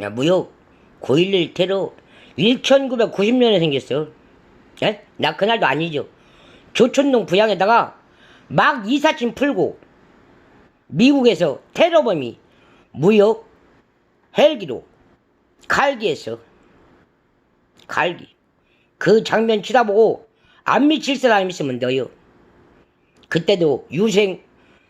야, 무역 9.11 테러 1990년에 생겼어. 예? 나 그날도 아니죠. 조촌동 부양에다가 막 이사짐 풀고 미국에서 테러범이 무역 헬기로 칼기했어. 칼기. 그 장면 치다보고 안 미칠 사람 있으면 너요. 그때도 유생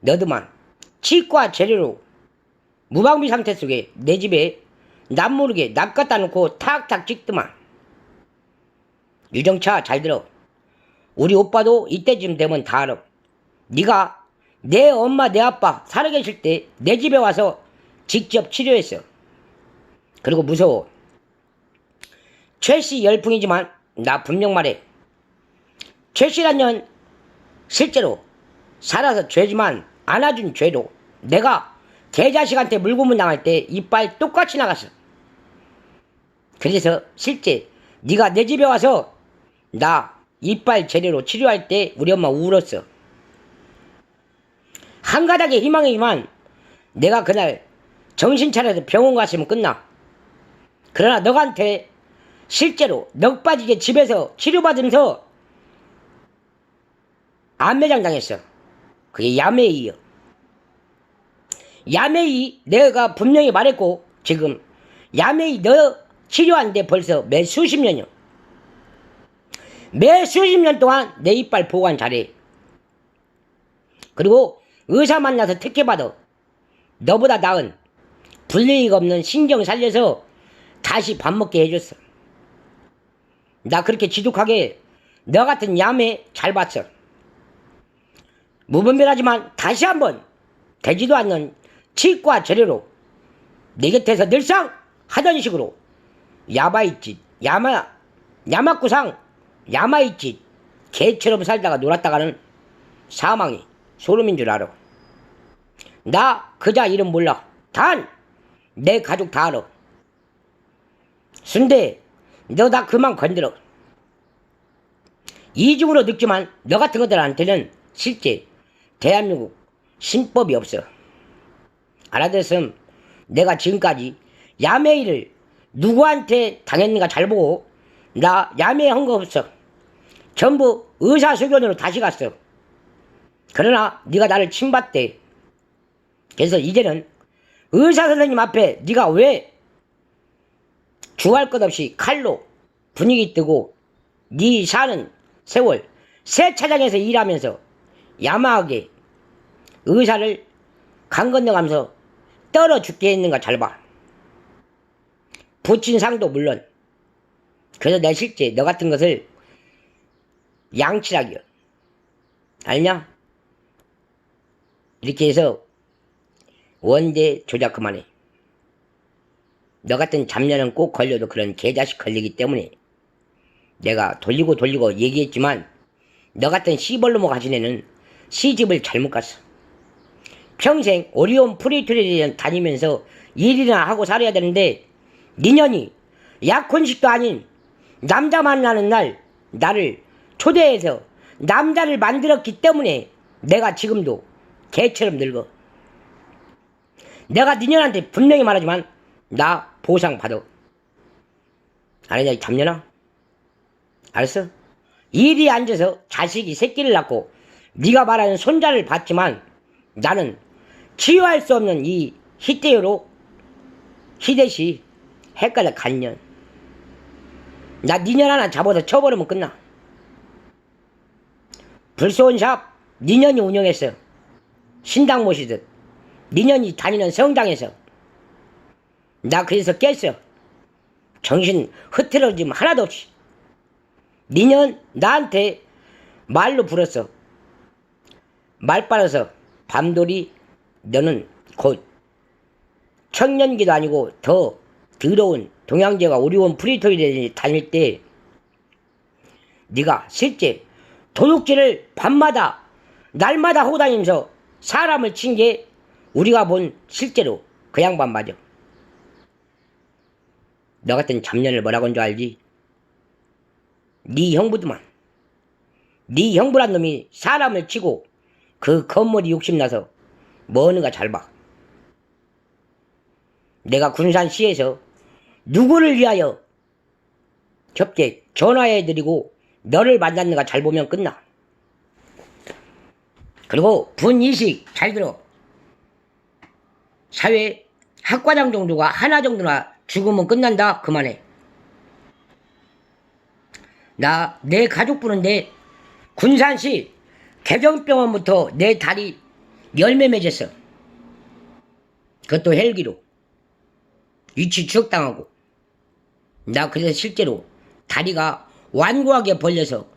너드만 치과 재료로 무방비 상태 속에 내 집에 남 모르게 납 갖다 놓고 탁탁 찍더만. 유정차 잘 들어. 우리 오빠도 이때쯤 되면 다 알아. 네가 내 엄마 내 아빠 살아계실 때 내 집에 와서 직접 치료했어. 그리고 무서워. 최씨 열풍이지만 나 분명 말해. 최씨란 년 실제로 살아서 죄지만 안아준 죄도 내가 개자식한테 물고문 당할 때 이빨 똑같이 나갔어. 그래서 실제 네가 내 집에 와서 나 이빨 제대로 치료할 때 우리 엄마 울었어. 한 가닥의 희망이지만 내가 그날 정신 차려서 병원 갔으면 끝나. 그러나 너한테 실제로 넋 빠지게 집에서 치료받으면서 안매장 당했어. 그게 야매이요. 야매이 내가 분명히 말했고 지금 야매이 너 치료한데 벌써 몇 수십 년이요. 몇 수십 년 동안 내 이빨 보관 잘해. 그리고 의사 만나서 특혜받아. 너보다 나은 불리가 없는 신경 살려서 다시 밥 먹게 해줬어. 나 그렇게 지독하게 너 같은 야매 잘 봤어. 무분별하지만 다시 한번 되지도 않는 치과 재료로 내 곁에서 늘상 하던 식으로 야바이짓, 야마, 야마꾸상, 야마이짓 개처럼 살다가 놀았다가는 사망이 소름인 줄 알아. 나 그자 이름 몰라. 단 내 가족 다 알아. 순대 너 나 그만 건드려. 이중으로 늙지만 너 같은 것들한테는 실제 대한민국 신법이 없어. 알아들었음 내가 지금까지 야매일을 누구한테 당했는가 잘 보고 나 야매한 거 없어. 전부 의사소견으로 다시 갔어. 그러나 네가 나를 침봤대. 그래서 이제는 의사 선생님 앞에 네가 왜 주할 것 없이 칼로 분위기 뜨고 네 사는 세월 세차장에서 일하면서 야마하게 의사를 강 건너가면서 떨어 죽게 했는가 잘 봐. 붙인 상도 물론. 그래서 내 실제 너 같은 것을 양치라기요. 알냐? 이렇게 해서 원대 조작 그만해. 너 같은 잡년은 꼭 걸려도 그런 개자식 걸리기 때문에 내가 돌리고 돌리고 얘기했지만 너 같은 시벌로모 가진 애는 시집을 잘못 갔어. 평생 오리온 프리트레이 다니면서 일이나 하고 살아야 되는데 니년이 약혼식도 아닌 남자 만나는 날 나를 초대해서 남자를 만들었기 때문에 내가 지금도 개처럼 늙어. 내가 니년한테 분명히 말하지만 나 보상 받아. 아니냐 이 잡년아? 알았어? 일이 앉아서 자식이 새끼를 낳고 네가 말하는 손자를 봤지만 나는 치유할 수 없는 이 희대요로 희대시 헷갈려 간년. 나 니년 하나 잡아서 쳐버리면 끝나. 불쏘은 샵 니년이 운영했어. 신당 모시듯. 니년이 다니는 성당에서. 나 그래서 깼어. 정신 흐트러짐 하나도 없이. 니년 나한테 말로 불었어. 말 빨아서 밤돌이 너는 곧 청년기도 아니고 더 더러운 동양제가 오리온 프리토리에 다닐 때 네가 실제 도둑질을 밤마다 날마다 하고 다니면서 사람을 친 게 우리가 본 실제로 그 양반 맞아. 너 같은 잡년을 뭐라고 한 줄 알지? 네 형부도만. 네 형부란 놈이 사람을 치고 그 건물이 욕심나서 뭐하는가 잘 봐. 내가 군산시에서 누구를 위하여 접게 전화해드리고 너를 만났는가 잘 보면 끝나. 그리고 분이식 잘 들어. 사회 학과장 정도가 하나 정도나 죽으면 끝난다. 그만해. 나 내 가족 부는데 군산시 개정병원부터 내 다리 열매 맺었어. 그것도 헬기로. 위치 추적당하고. 나 그래서 실제로 다리가 완고하게 벌려서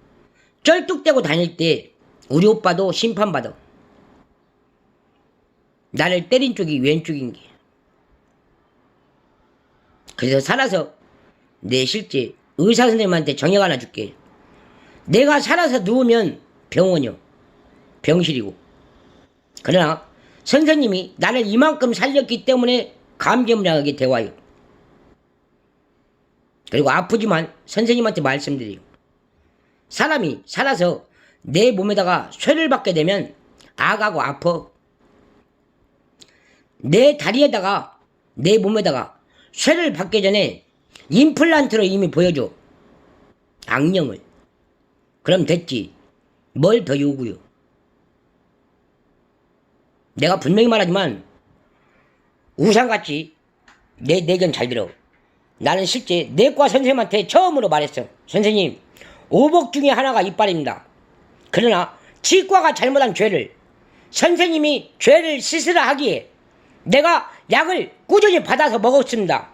쩔뚝대고 다닐 때 우리 오빠도 심판받아. 나를 때린 쪽이 왼쪽인 게. 그래서 살아서 내 실제 의사 선생님한테 정액 하나 줄게. 내가 살아서 누우면 병원이요. 병실이고. 그러나 선생님이 나를 이만큼 살렸기 때문에 감개무량하게 대화요. 그리고 아프지만 선생님한테 말씀드려요. 사람이 살아서 내 몸에다가 쇠를 받게 되면 아가고 아파. 내 다리에다가 내 몸에다가 쇠를 받기 전에 임플란트로 이미 보여줘. 악령을. 그럼 됐지. 뭘 더 요구요? 내가 분명히 말하지만 우상같이 내 내 견 잘 들어. 나는 실제 내과 선생님한테 처음으로 말했어. 선생님, 오복 중에 하나가 이빨입니다. 그러나 치과가 잘못한 죄를 선생님이 죄를 씻으라 하기에 내가 약을 꾸준히 받아서 먹었습니다.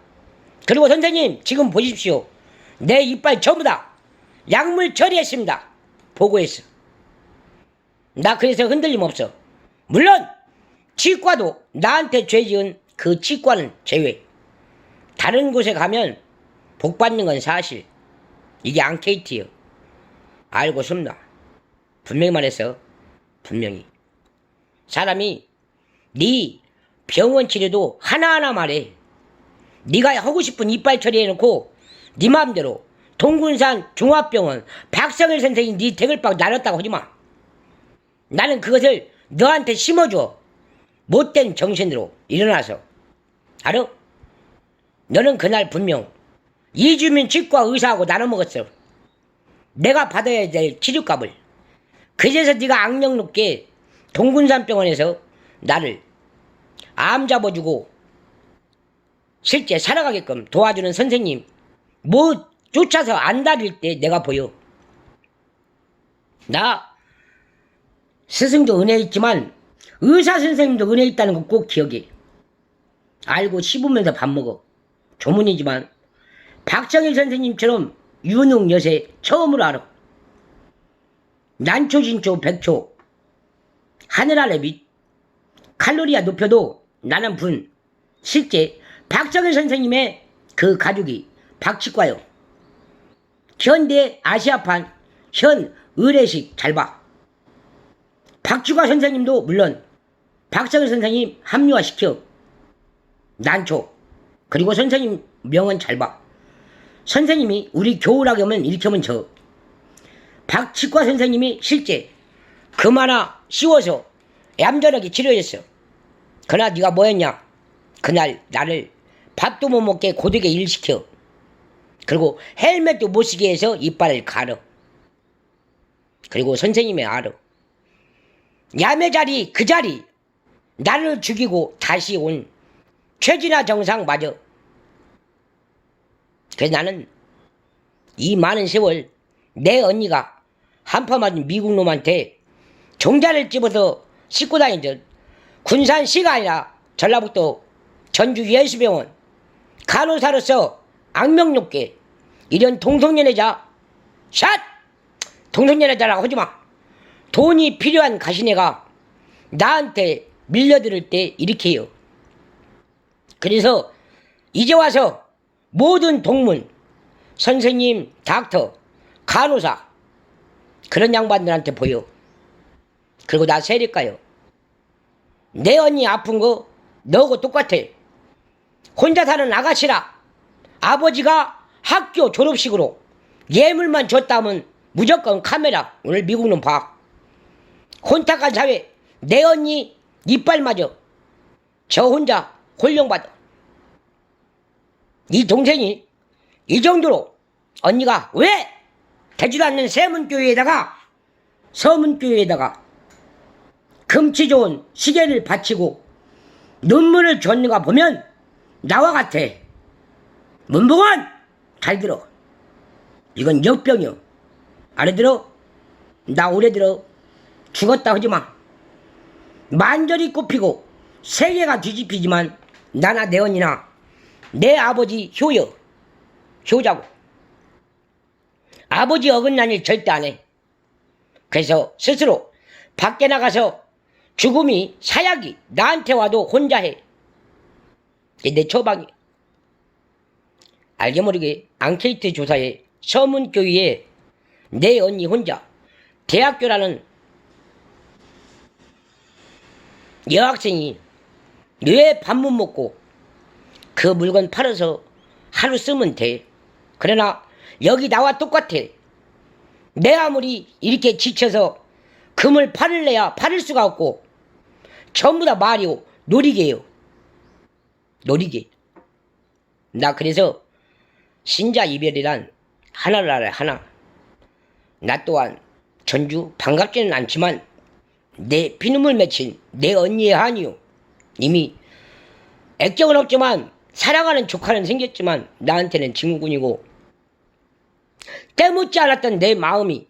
그리고 선생님 지금 보십시오. 내 이빨 전부 다 약물 처리했습니다. 보고했어. 나 그래서 흔들림 없어. 물론 치과도 나한테 죄 지은 그 치과는 제외. 다른 곳에 가면 복 받는 건 사실. 이게 앙케이트요. 알고 싶나? 분명히 말했어. 분명히. 사람이 네 병원 치료도 하나하나 말해. 네가 하고 싶은 이빨 처리해놓고 네 마음대로 동군산 종합병원 박성일 선생이 네 대글빵 나눴다고 하지 마. 나는 그것을 너한테 심어줘. 못된 정신으로 일어나서. 알아? 너는 그날 분명 이주민 치과 의사하고 나눠 먹었어. 내가 받아야 될 치료값을. 그제서 네가 악령 높게 동군산병원에서 나를 암 잡아주고 실제 살아가게끔 도와주는 선생님 뭐 쫓아서 안 다닐 때 내가 보여. 나 스승도 은혜 있지만 의사 선생님도 은혜 있다는 거 꼭 기억해. 알고 씹으면서 밥 먹어. 조문이지만 박정일 선생님처럼 유능 여세 처음으로 알아. 난초 진초 백초 하늘 아래 빛 칼로리가 높여도 나는 분 실제 박정일 선생님의 그 가족이 박치과요. 현대 아시아판 현 의례식 잘 봐. 박주가 선생님도 물론 박정일 선생님 합류화시켜. 난초. 그리고 선생님 명은 잘 봐. 선생님이 우리 교우락염은 일으켜면 저. 박치과 선생님이 실제 금 하나 씌워서 얌전하게 치료했어. 그러나 네가 뭐했냐? 그날 나를 밥도 못 먹게 고되게 일시켜. 그리고 헬멧도 못 쓰게 해서 이빨을 가려. 그리고 선생님이 알아. 야매 자리 그 자리 나를 죽이고 다시 온 최진아 정상 맞아. 그래서 나는 이 많은 세월 내 언니가 한파 맞은 미국 놈한테 종자를 집어서 싣고 다니던 군산시가 아니라 전라북도 전주 예수병원 간호사로서 악명높게 이런 동성연애자 샷! 동성연애자라고 하지마 돈이 필요한 가시네가 나한테 밀려들을 때 이렇게 해요 그래서 이제 와서 모든 동문 선생님, 닥터, 간호사 그런 양반들한테 보여. 그리고 나 세릴까요? 내 언니 아픈 거 너하고 똑같아. 혼자 사는 아가씨라 아버지가 학교 졸업식으로 예물만 줬다면 무조건 카메라 오늘 미국은 봐. 혼탁한 사회 내 언니 이빨 맞아. 저 혼자 홀령받아 이 동생이 이 정도로 언니가 왜 되지도 않는 세문교회에다가 서문교회에다가 금치 좋은 시계를 바치고 눈물을 줬는가 보면 나와 같아. 문봉원! 잘 들어. 이건 역병이요. 알아들어? 나 올해 들어 죽었다 하지 마. 만절이 꼽히고 세계가 뒤집히지만 나나 내 언니나 내 아버지 효여 효자고 아버지 어긋난 일 절대 안 해. 그래서 스스로 밖에 나가서 죽음이 사약이 나한테 와도 혼자 해. 내 처방이. 알게 모르게 앙케이트 조사에 서문교회에 내 언니 혼자 대학교라는 여학생이 왜 밥 못 먹고 그 물건 팔아서 하루 쓰면 돼. 그러나 여기 나와 똑같아. 내 아무리 이렇게 지쳐서 금을 팔을래야 팔을 수가 없고 전부 다 말이오 놀이개요. 놀이개. 나 그래서 신자 이별이란 알아 하나. 나 또한 전주 반갑지는 않지만 내 피눈물 맺힌 내 언니의 한이요. 이미 액정은 없지만 사랑하는 조카는 생겼지만 나한테는 친구군이고 때묻지 않았던 내 마음이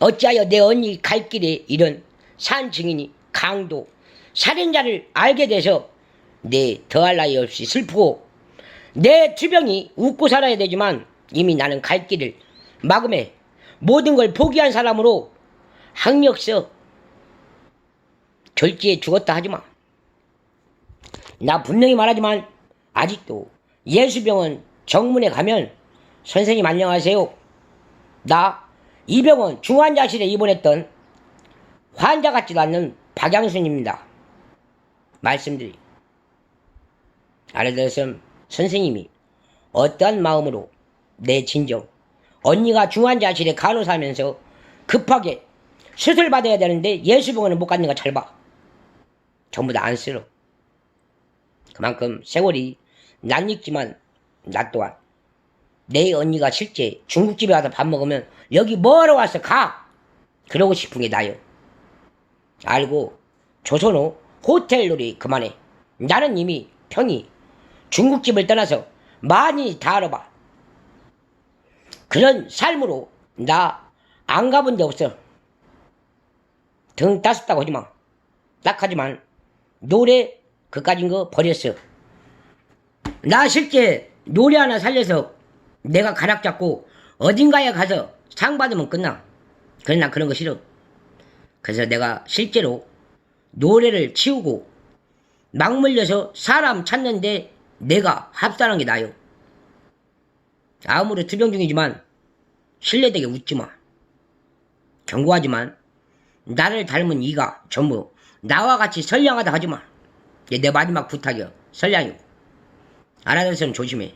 어찌하여 내 언니 갈 길에 이런 산 증인이 강도 살인자를 알게 돼서 내 더할 나위 없이 슬프고 내 주병이 웃고 살아야 되지만 이미 나는 갈 길을 마음에 모든 걸 포기한 사람으로 학력서 절지에 죽었다 하지마. 나 분명히 말하지만 아직도 예수병원 정문에 가면 선생님 안녕하세요. 나 이 병원 중환자실에 입원했던 환자 같지도 않는 박양순입니다. 말씀드리. 알아들었음 선생님이 어떠한 마음으로 내 진정 언니가 중환자실에 간호사하면서 급하게 수술 받아야 되는데 예수병원을 못 갔는 거잘 봐. 전부 다 안쓰러. 그만큼 세월이 낯익지만 나 또한 내 언니가 실제 중국집에 와서 밥 먹으면 여기 뭐하러 왔어 가? 그러고 싶은 게 나요. 알고 조선호 호텔 놀이 그만해. 나는 이미 평이 중국집을 떠나서 많이 다 알아봐. 그런 삶으로 나 안 가본 데 없어. 등 따숩다고 하지마 딱 하지만 노래 그까진 거 버렸어 나 실제 노래 하나 살려서 내가 가락 잡고 어딘가에 가서 상 받으면 끝나. 난 그런 거 싫어. 그래서 내가 실제로 노래를 치우고 막 물려서 사람 찾는데 내가 합산한 게 나요. 아무리 투병 중이지만 신뢰되게 웃지 마. 경고하지만 나를 닮은 이가 전부 나와 같이 선량하다 하지 마. 이게 내 마지막 부탁이야. 선량이고. 알아들었으면 조심해.